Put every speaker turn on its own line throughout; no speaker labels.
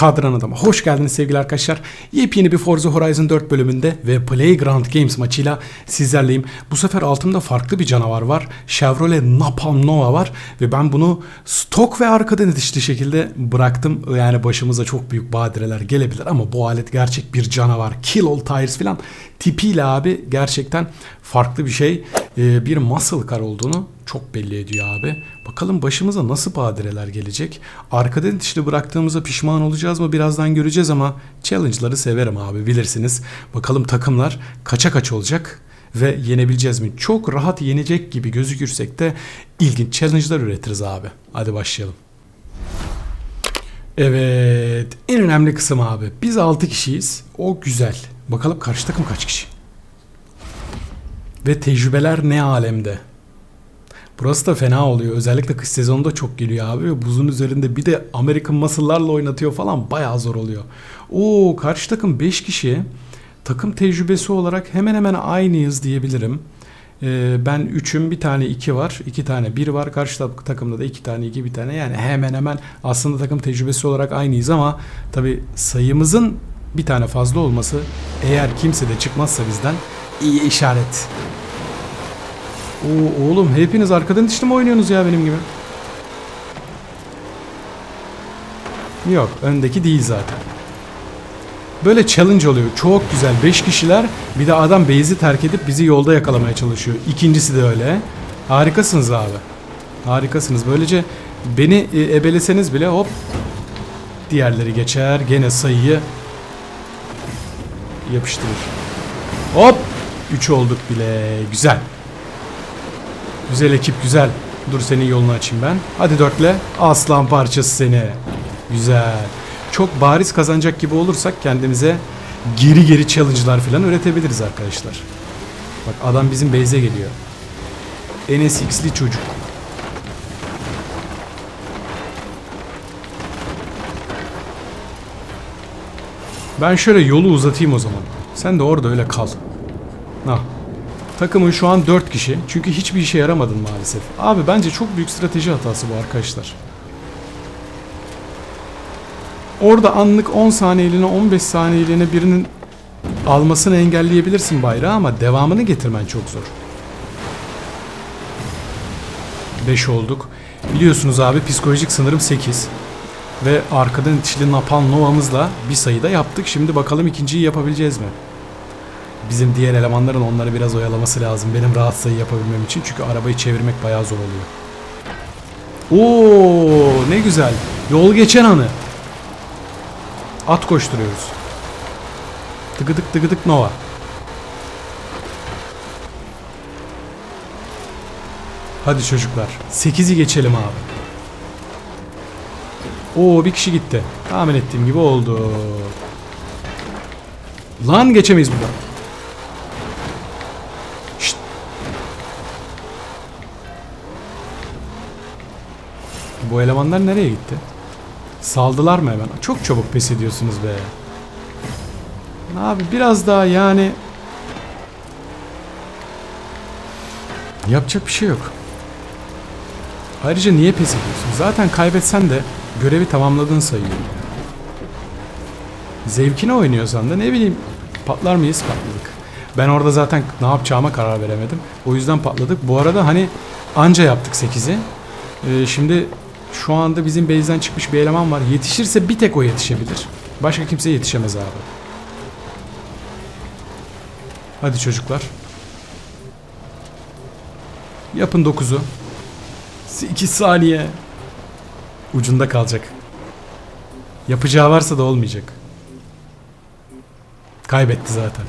Kadran Adam'a hoş geldiniz sevgili arkadaşlar. Yepyeni bir Forza Horizon 4 bölümünde ve Playground Games maçıyla sizlerleyim. Bu sefer altımda farklı bir canavar var. Chevrolet Napalm Nova var ve ben bunu stok ve arkadan itişli şekilde bıraktım. Yani başımıza çok büyük badireler gelebilir ama bu alet gerçek bir canavar. Kill all tires falan tipiyle abi gerçekten farklı bir şey. Ee, bir muscle car olduğunu çok belli ediyor abi. Bakalım başımıza nasıl badireler gelecek. Arkadan itişli bıraktığımıza pişman olacağız mı birazdan göreceğiz ama challenge'ları severim abi bilirsiniz. Bakalım takımlar kaça kaç olacak ve yenebileceğiz mi? Çok rahat yenecek gibi gözükürsek de ilginç challenge'lar üretiriz abi. Hadi başlayalım. Evet en önemli kısım abi. Biz 6 kişiyiz. O güzel. Bakalım karşı takım kaç kişi? Ve tecrübeler ne alemde? Burası da fena oluyor. Özellikle kış sezonunda çok geliyor abi. Buzun üzerinde bir de American Muscle'larla oynatıyor falan. Bayağı zor oluyor. Oo karşı takım 5 kişi. Takım tecrübesi olarak hemen hemen aynıyız diyebilirim. Ee, ben 3'üm bir tane 2 var. 2 tane 1 var. Karşı tak- takımda da 2 tane 2 bir tane. Yani hemen hemen aslında takım tecrübesi olarak aynıyız ama tabi sayımızın bir tane fazla olması eğer kimse de çıkmazsa bizden iyi işaret. Oo, oğlum hepiniz arkadan dişli mi oynuyorsunuz ya benim gibi? Yok öndeki değil zaten. Böyle challenge oluyor. Çok güzel. 5 kişiler bir de adam base'i terk edip bizi yolda yakalamaya çalışıyor. İkincisi de öyle. Harikasınız abi. Harikasınız. Böylece beni e, ebeleseniz bile hop diğerleri geçer. Gene sayıyı yapıştırır. Hop 3 olduk bile. Güzel. Güzel ekip güzel. Dur senin yolunu açayım ben. Hadi dörtle. Aslan parçası seni. Güzel. Çok bariz kazanacak gibi olursak kendimize geri geri challenge'lar falan üretebiliriz arkadaşlar. Bak adam bizim base'e geliyor. NSX'li çocuk. Ben şöyle yolu uzatayım o zaman. Sen de orada öyle kal. Nah. Takımın şu an 4 kişi. Çünkü hiçbir işe yaramadın maalesef. Abi bence çok büyük strateji hatası bu arkadaşlar. Orada anlık 10 saniyeliğine 15 saniyeliğine birinin almasını engelleyebilirsin bayrağı ama devamını getirmen çok zor. 5 olduk. Biliyorsunuz abi psikolojik sınırım 8. Ve arkadan itişli Napalm Nova'mızla bir sayıda yaptık. Şimdi bakalım ikinciyi yapabileceğiz mi? Bizim diğer elemanların onları biraz oyalaması lazım. Benim rahat sayı yapabilmem için. Çünkü arabayı çevirmek bayağı zor oluyor. Oo, ne güzel. Yol geçen anı. At koşturuyoruz. Tıgıdık tıgıdık Nova. Hadi çocuklar. 8'i geçelim abi. Oo bir kişi gitti. Tahmin ettiğim gibi oldu. Lan geçemeyiz buradan. Bu elemanlar nereye gitti? Saldılar mı hemen? Çok çabuk pes ediyorsunuz be. Abi biraz daha yani... Yapacak bir şey yok. Ayrıca niye pes ediyorsun? Zaten kaybetsen de görevi tamamladığın sayıyor. Zevkine oynuyorsan da ne bileyim patlar mıyız patladık. Ben orada zaten ne yapacağıma karar veremedim. O yüzden patladık. Bu arada hani anca yaptık 8'i. Ee, şimdi şu anda bizim base'den çıkmış bir eleman var. Yetişirse bir tek o yetişebilir. Başka kimse yetişemez abi. Hadi çocuklar. Yapın 9'u. 8 saniye. Ucunda kalacak. Yapacağı varsa da olmayacak. Kaybetti zaten.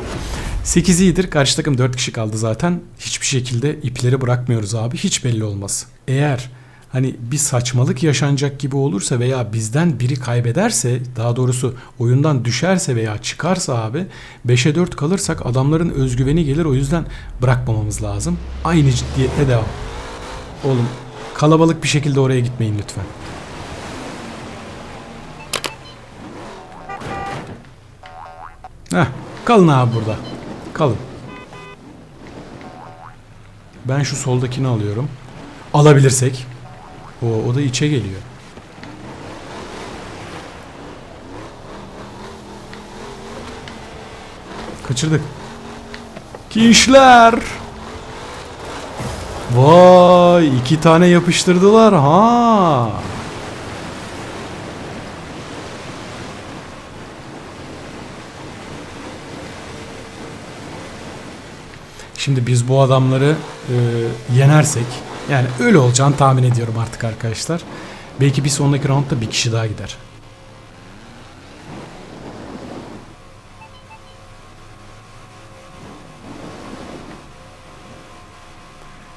8 iyidir. Karşı takım 4 kişi kaldı zaten. Hiçbir şekilde ipleri bırakmıyoruz abi. Hiç belli olmaz. Eğer hani bir saçmalık yaşanacak gibi olursa veya bizden biri kaybederse daha doğrusu oyundan düşerse veya çıkarsa abi 5'e 4 kalırsak adamların özgüveni gelir o yüzden bırakmamamız lazım. Aynı ciddiyetle devam. Oğlum kalabalık bir şekilde oraya gitmeyin lütfen. Heh, kalın abi burada. Kalın. Ben şu soldakini alıyorum. Alabilirsek. Oo, o da içe geliyor. Kaçırdık. Kişler. Vay iki tane yapıştırdılar ha. Şimdi biz bu adamları e, yenersek yani öyle olacağını tahmin ediyorum artık arkadaşlar. Belki bir sonraki roundda bir kişi daha gider.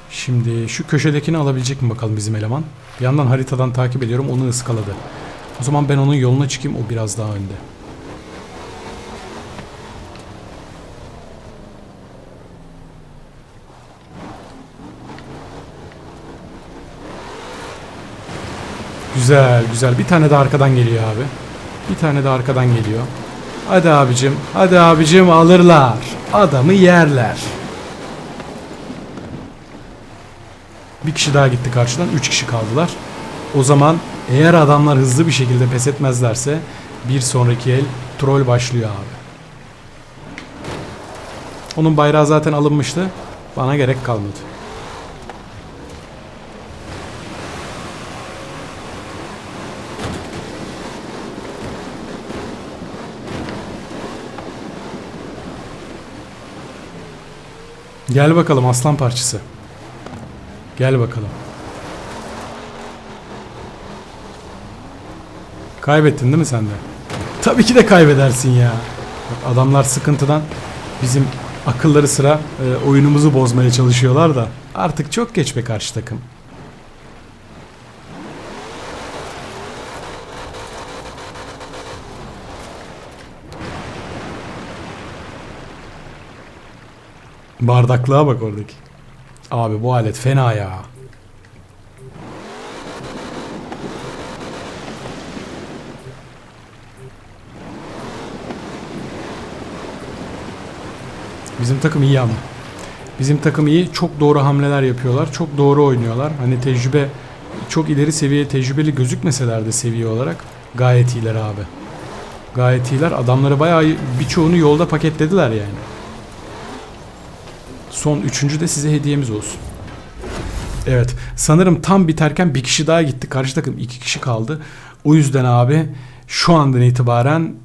Şimdi şu köşedekini alabilecek mi bakalım bizim eleman. Bir yandan haritadan takip ediyorum onu ıskaladı. O zaman ben onun yoluna çıkayım o biraz daha önde. Güzel güzel bir tane de arkadan geliyor abi. Bir tane de arkadan geliyor. Hadi abicim hadi abicim alırlar. Adamı yerler. Bir kişi daha gitti karşıdan. Üç kişi kaldılar. O zaman eğer adamlar hızlı bir şekilde pes etmezlerse bir sonraki el troll başlıyor abi. Onun bayrağı zaten alınmıştı. Bana gerek kalmadı. Gel bakalım aslan parçası. Gel bakalım. Kaybettin değil mi sen de? Tabii ki de kaybedersin ya. Adamlar sıkıntıdan bizim akılları sıra e, oyunumuzu bozmaya çalışıyorlar da artık çok geç be karşı takım. Bardaklığa bak oradaki. Abi bu alet fena ya. Bizim takım iyi ama. Bizim takım iyi. Çok doğru hamleler yapıyorlar. Çok doğru oynuyorlar. Hani tecrübe çok ileri seviye tecrübeli gözükmeseler de seviye olarak gayet iyiler abi. Gayet iyiler. Adamları bayağı birçoğunu yolda paketlediler yani. Son üçüncü de size hediyemiz olsun. Evet. Sanırım tam biterken bir kişi daha gitti. Karşı takım iki kişi kaldı. O yüzden abi şu andan itibaren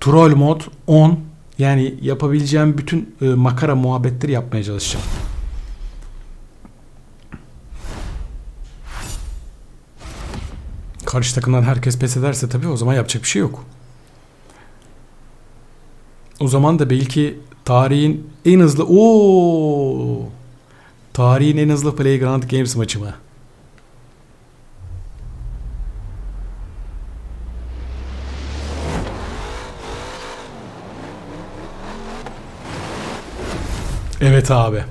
troll mod 10 yani yapabileceğim bütün e, makara muhabbetleri yapmaya çalışacağım. Karşı takımdan herkes pes ederse tabii o zaman yapacak bir şey yok. O zaman da belki tarihin en hızlı o tarihin en hızlı Playground Games maçı mı? Evet abi.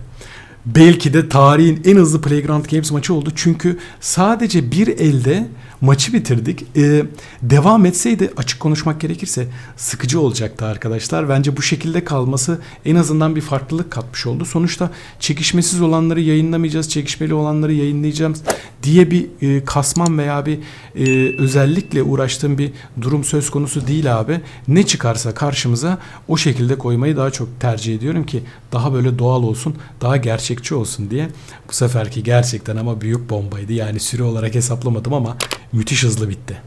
Belki de tarihin en hızlı Playground Games maçı oldu. Çünkü sadece bir elde maçı bitirdik. Ee, devam etseydi açık konuşmak gerekirse sıkıcı olacaktı arkadaşlar. Bence bu şekilde kalması en azından bir farklılık katmış oldu. Sonuçta çekişmesiz olanları yayınlamayacağız, çekişmeli olanları yayınlayacağız diye bir e, kasman veya bir e, özellikle uğraştığım bir durum söz konusu değil abi. Ne çıkarsa karşımıza o şekilde koymayı daha çok tercih ediyorum ki daha böyle doğal olsun, daha gerçekçi olsun diye. Bu seferki gerçekten ama büyük bombaydı. Yani süre olarak hesaplamadım ama müthiş hızlı bitti.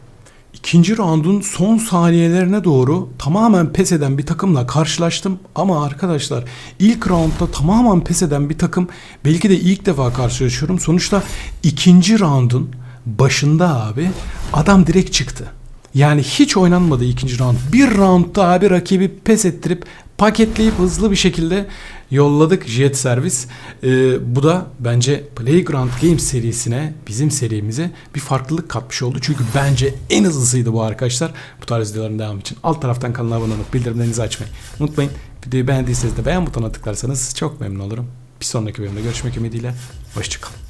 İkinci roundun son saniyelerine doğru tamamen pes eden bir takımla karşılaştım. Ama arkadaşlar ilk roundda tamamen pes eden bir takım belki de ilk defa karşılaşıyorum. Sonuçta ikinci roundun başında abi adam direkt çıktı. Yani hiç oynanmadı ikinci round. Bir roundda abi rakibi pes ettirip paketleyip hızlı bir şekilde yolladık jet servis. Ee, bu da bence Playground Games serisine, bizim serimize bir farklılık katmış oldu. Çünkü bence en hızlısıydı bu arkadaşlar. Bu tarz videoların devamı için alt taraftan kanala abone olup bildirimlerinizi açmayı unutmayın. Videoyu beğendiyseniz de beğen butonuna tıklarsanız çok memnun olurum. Bir sonraki bölümde görüşmek ümidiyle. Hoşçakalın.